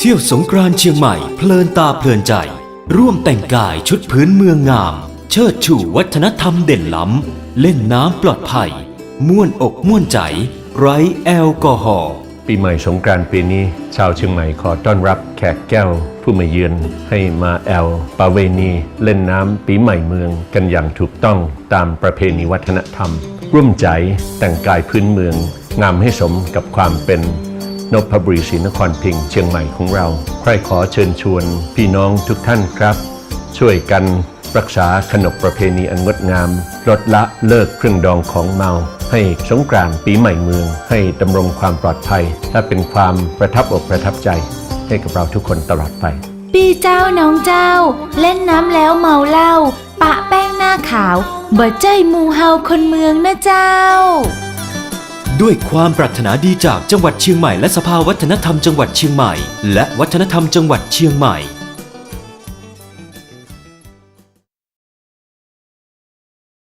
เที่ยวสงกรานต์เชียงใหม่เพลินตาเพลินใจ ร่วมแต่งกายชุดพื้นเมืองงาม เชิดชูวัฒนธรรมเด่นล้ำ เล่นน้ำปลอดภัย ม่วนอกม่วนใจ ไร้แอลกอฮอล์ปีใหม่สงกรานต์ปีนี้ ชาวเชียงใหม่ขอต้อนรับแขกแก้ว ผู้มาเยือนให้มาแอลปาเวณีเล่นน้ำปีใหม่เมืองกันอย่างถูกต้องตามประเพณีวัฒนธรรม ร่วมใจแต่งกายพื้นเมือง งามให้สมกับความเป็น นพบุรีศรีนครพิงค์เชียงใหม่ของเรา ใครขอเชิญชวนพี่น้องทุกท่านครับ ช่วยกันรักษาขนบประเพณีอันงดงาม ลดละเลิกเครื่องดองของเมา ให้สงกรานต์ปีใหม่เมือง ให้ดำรงความปลอดภัย และเป็นความประทับอกประทับใจ ให้กับเราทุกคนตลอดไป ปีเจ้าน้องเจ้า เล่นน้ำแล้วเมาเหล้าปะแป้งหน้าขาวเบิดใจหมูเฮาคนเมืองนะเจ้า ด้วยความปรารถนาดีจากจังหวัดเชียงใหม่และสภาวัฒนธรรมจังหวัดเชียงใหม่ และวัฒนธรรมจังหวัดเชียงใหม่